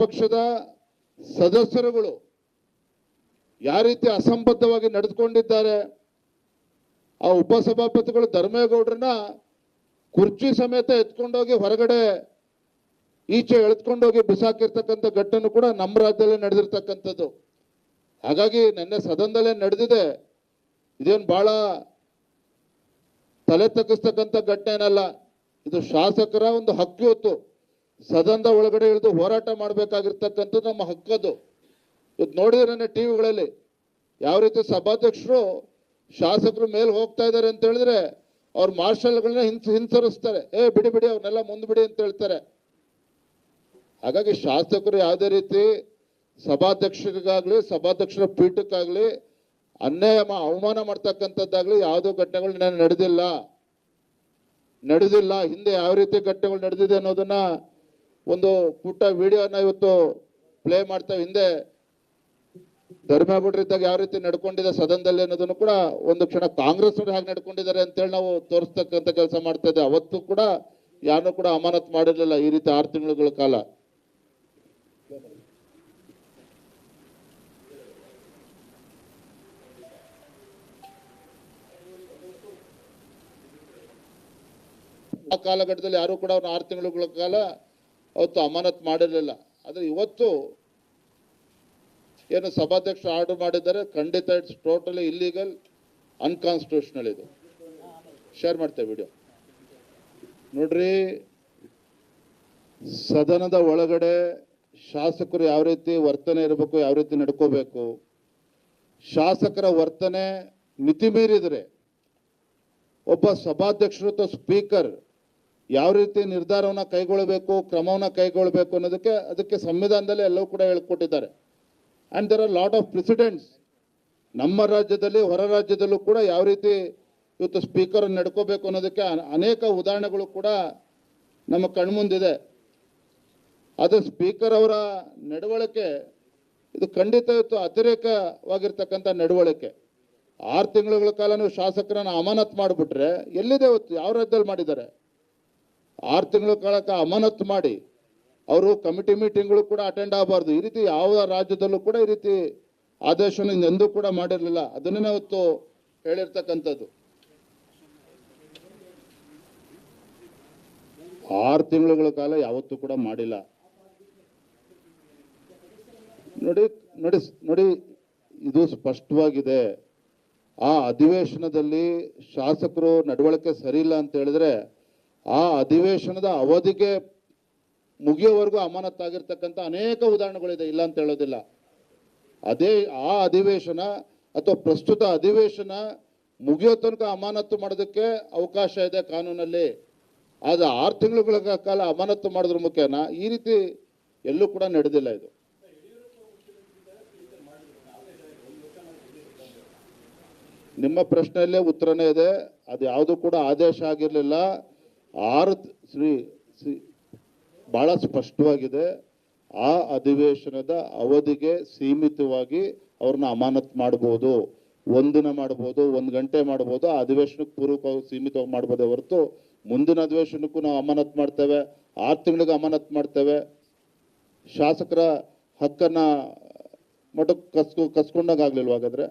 ಪಕ್ಷದ ಸದಸ್ಯರುಗಳು ಯಾವ ರೀತಿ ಅಸಂಬದ್ಧವಾಗಿ ನಡೆದುಕೊಂಡಿದ್ದಾರೆ, ಆ ಉಪಸಭಾಪತಿಗಳು ಧರ್ಮೇಗೌಡರನ್ನ ಕುರ್ಚಿ ಸಮೇತ ಎತ್ಕೊಂಡೋಗಿ ಹೊರಗಡೆ ಈಚೆ ಎಳೆದುಕೊಂಡೋಗಿ ಬಿಸಾಕಿರ್ತಕ್ಕಂಥ ಘಟನೆ ಕೂಡ ನಮ್ಮ ರಾಜ್ಯದಲ್ಲೇ ನಡೆದಿರ್ತಕ್ಕಂಥದ್ದು. ಹಾಗಾಗಿ ನಿನ್ನೆ ಸದನದಲ್ಲೇ ನಡೆದಿದೆ. ಇದೇನು ಬಹಳ ತಲೆ ತಗ್ಗಿಸ್ತಕ್ಕಂಥ ಘಟನೆ ಏನಲ್ಲ, ಇದು ಶಾಸಕರ ಒಂದು ಹಕ್ಕು ಹೊತ್ತು ಸದನದ ಒಳಗಡೆ ಇಳಿದು ಹೋರಾಟ ಮಾಡಬೇಕಾಗಿರ್ತಕ್ಕಂಥದ್ದು ನಮ್ಮ ಹಕ್ಕದು. ಇದು ನೋಡಿದ್ರೆ ಟಿವಿಗಳಲ್ಲಿ ಯಾವ ರೀತಿ ಸಭಾಧ್ಯಕ್ಷರು, ಶಾಸಕರು ಮೇಲೆ ಹೋಗ್ತಾ ಇದ್ದಾರೆ ಅಂತ ಹೇಳಿದ್ರೆ ಅವ್ರ ಮಾರ್ಷಲ್ಗಳನ್ನ ಹಿಂಸ, ಹಿಂಸರಿಸ್ತಾರೆ. ಏ, ಬಿಡಿ ಬಿಡಿ ಅವ್ರನ್ನೆಲ್ಲ ಮುಂದ್ಬಿಡಿ ಅಂತ ಹೇಳ್ತಾರೆ. ಹಾಗಾಗಿ ಶಾಸಕರು ಯಾವುದೇ ರೀತಿ ಸಭಾಧ್ಯಕ್ಷರಿಗಾಗ್ಲಿ, ಸಭಾಧ್ಯಕ್ಷರ ಪೀಠಕ್ಕಾಗ್ಲಿ ಅನ್ಯಾಯ ಅವಮಾನ ಮಾಡ್ತಕ್ಕಂಥದ್ದಾಗ್ಲಿ ಯಾವುದೋ ಘಟನೆಗಳು ನಾನು ನಡೆದಿಲ್ಲ. ನಡೆದಿಲ್ಲ. ಹಿಂದೆ ಯಾವ ರೀತಿ ಘಟನೆಗಳು ನಡೆದಿದೆ ಅನ್ನೋದನ್ನ ಒಂದು ಪುಟ್ಟ ವಿಡಿಯೋನ ಇವತ್ತು ಪ್ಲೇ ಮಾಡ್ತೇವೆ ಹಿಂದೆ ಧರ್ಮೇಗೌಡರಿದ್ದಾಗ ಯಾವ ರೀತಿ ನಡ್ಕೊಂಡಿದೆ ಸದನದಲ್ಲಿ ಅನ್ನೋದನ್ನು ಕೂಡ ಒಂದು ಕ್ಷಣ ಕಾಂಗ್ರೆಸ್ ಅವರು ಹೇಗೆ ನಡ್ಕೊಂಡಿದ್ದಾರೆ ಅಂತೇಳಿ ನಾವು ತೋರಿಸ್ತಕ್ಕಂಥ ಕೆಲಸ ಮಾಡ್ತಾ ಇದ್ದೆ. ಅವತ್ತು ಕೂಡ ಯಾರನ್ನೂ ಕೂಡ ಅಮಾನತ್ ಮಾಡಿರಲಿಲ್ಲ ಈ ರೀತಿ ಆರು ತಿಂಗಳುಗಳ ಕಾಲ. ಆ ಕಾಲಘಟ್ಟದಲ್ಲಿ ಯಾರು ಕೂಡ ಅವ್ರನ್ನ ಆರು ತಿಂಗಳುಗಳ ಕಾಲ ಅವತ್ತು ಅಮಾನತ್ ಮಾಡಿರಲಿಲ್ಲ. ಆದರೆ ಇವತ್ತು ಏನು ಸಭಾಧ್ಯಕ್ಷ ಆರ್ಡರ್ ಮಾಡಿದ್ದಾರೆ, ಖಂಡಿತ ಇಟ್ಸ್ ಟೋಟಲಿ ಇಲ್ಲಿಗಲ್ ಅನ್ಕಾನ್ಸ್ಟಿಟ್ಯೂಷನಲ್ ಇದು. ಶೇರ್ ಮಾಡ್ತೇವೆ ವಿಡಿಯೋ ನೋಡ್ರಿ, ಸದನದ ಒಳಗಡೆ ಶಾಸಕರು ಯಾವ ರೀತಿ ವರ್ತನೆ ಇರಬೇಕು, ಯಾವ ರೀತಿ ನಡ್ಕೋಬೇಕು, ಶಾಸಕರ ವರ್ತನೆ ಮಿತಿ ಮೀರಿದರೆ ಒಬ್ಬ ಸಭಾಧ್ಯಕ್ಷರು ಅಥವಾ ಸ್ಪೀಕರ್ ಯಾವ ರೀತಿ ನಿರ್ಧಾರವನ್ನ ಕೈಗೊಳ್ಳಬೇಕು, ಕ್ರಮವನ್ನ ಕೈಗೊಳ್ಳಬೇಕು ಅನ್ನೋದಕ್ಕೆ ಅದಕ್ಕೆ ಸಂವಿಧಾನದಲ್ಲಿ ಎಲ್ಲವೂ ಕೂಡ ಹೇಳ್ಕೊಟ್ಟಿದ್ದಾರೆ. And there are lot of presidents ನಮ್ಮ ರಾಜ್ಯದಲ್ಲಿ, ಹೊರ ರಾಜ್ಯದಲ್ಲೂ ಕೂಡ ಯಾವ ರೀತಿ ಇವತ್ತು ಸ್ಪೀಕರ್ ನಡ್ಕೋಬೇಕು ಅನ್ನೋದಕ್ಕೆ ಅನೇಕ ಉದಾಹರಣೆಗಳು ಕೂಡ ನಮ್ಮ ಕಣ್ಮುಂದಿದೆ. ಅದು ಸ್ಪೀಕರ್ ಅವರ ನಡವಳಿಕೆ, ಇದು ಖಂಡಿತ ಇವತ್ತು ಅತಿರೇಕವಾಗಿರ್ತಕ್ಕಂಥ ನಡವಳಿಕೆ. ಆರು ತಿಂಗಳುಗಳ ಕಾಲ ನೀವು ಶಾಸಕರನ್ನು ಅಮಾನತ್ ಮಾಡಿಬಿಟ್ರೆ ಎಲ್ಲಿದೆ ಇವತ್ತು, ಯಾವ ರಾಜ್ಯದಲ್ಲಿ ಮಾಡಿದ್ದಾರೆ? ಆರು ತಿಂಗಳ ಕಾಲಕ್ಕೆ ಅಮಾನತ್ ಮಾಡಿ, ಅವರು ಕಮಿಟಿ ಮೀಟಿಂಗ್ಗಳು ಕೂಡ ಅಟೆಂಡ್ ಆಗಬಾರ್ದು. ಈ ರೀತಿ ಯಾವ ರಾಜ್ಯದಲ್ಲೂ ಕೂಡ ಈ ರೀತಿ ಆದೇಶವನ್ನು ಎಂದೂ ಕೂಡ ಮಾಡಿರಲಿಲ್ಲ. ಅದನ್ನೇ ಹೊತ್ತು ಹೇಳಿರ್ತಕ್ಕಂಥದ್ದು. ಆರು ತಿಂಗಳುಗಳ ಕಾಲ ಯಾವತ್ತೂ ಕೂಡ ಮಾಡಿಲ್ಲ. ನೋಡಿ ನೋಡಿ ನೋಡಿ, ಇದು ಸ್ಪಷ್ಟವಾಗಿದೆ. ಆ ಅಧಿವೇಶನದಲ್ಲಿ ಶಾಸಕರು ನಡವಳಿಕೆ ಸರಿ ಇಲ್ಲ ಅಂತ ಹೇಳಿದ್ರೆ ಆ ಅಧಿವೇಶನದ ಅವಧಿಗೆ ಮುಗಿಯೋವರೆಗೂ ಅಮಾನತ್ತಾಗಿರ್ತಕ್ಕಂಥ ಅನೇಕ ಉದಾಹರಣೆಗಳಿದೆ, ಇಲ್ಲ ಅಂತ ಹೇಳೋದಿಲ್ಲ. ಅದೇ ಆ ಅಧಿವೇಶನ ಅಥವಾ ಪ್ರಸ್ತುತ ಅಧಿವೇಶನ ಮುಗಿಯೋ ತನಕ ಅಮಾನತ್ತು ಮಾಡೋದಕ್ಕೆ ಅವಕಾಶ ಇದೆ ಕಾನೂನಲ್ಲಿ. ಆದರೆ ಆರು ತಿಂಗಳುಗಳ ಕಾಲ ಅಮಾನತ್ತು ಮಾಡಿದ್ರ ಮುಖೇನ ಈ ರೀತಿ ಎಲ್ಲೂ ಕೂಡ ನಡೆದಿಲ್ಲ ಇದು. ನಿಮ್ಮ ಪ್ರಶ್ನೆಯಲ್ಲೇ ಉತ್ತರನೇ ಇದೆ. ಅದು ಯಾವುದು ಕೂಡ ಆದೇಶ ಆಗಿರಲಿಲ್ಲ. ಆರು ಶ್ರೀ ಶ್ರೀ, ಬಹಳ ಸ್ಪಷ್ಟವಾಗಿದೆ. ಆ ಅಧಿವೇಶನದ ಅವಧಿಗೆ ಸೀಮಿತವಾಗಿ ಅವ್ರನ್ನ ಅಮಾನತ್ ಮಾಡ್ಬೋದು. ಒಂದಿನ ಮಾಡ್ಬೋದು, ಒಂದು ಗಂಟೆ ಮಾಡ್ಬೋದು. ಆ ಅಧಿವೇಶನಕ್ಕೆ ಪೂರ್ವಕವಾಗಿ ಸೀಮಿತವಾಗಿ ಮಾಡ್ಬೋದೇ ಹೊರತು ಮುಂದಿನ ಅಧಿವೇಶನಕ್ಕೂ ನಾವು ಅಮಾನತ್ ಮಾಡ್ತೇವೆ. ಆರು ತಿಂಗಳಿಗೆ ಅಮಾನತ್ ಮಾಡ್ತೇವೆ. ಶಾಸಕರ ಹಕ್ಕನ್ನ ಮಠಕ್ಕೆ ಕಸ್ಕೊ ಕಸ್ಕೊಂಡಾಗಲಿಲ್ವಾಗಾದ್ರೆ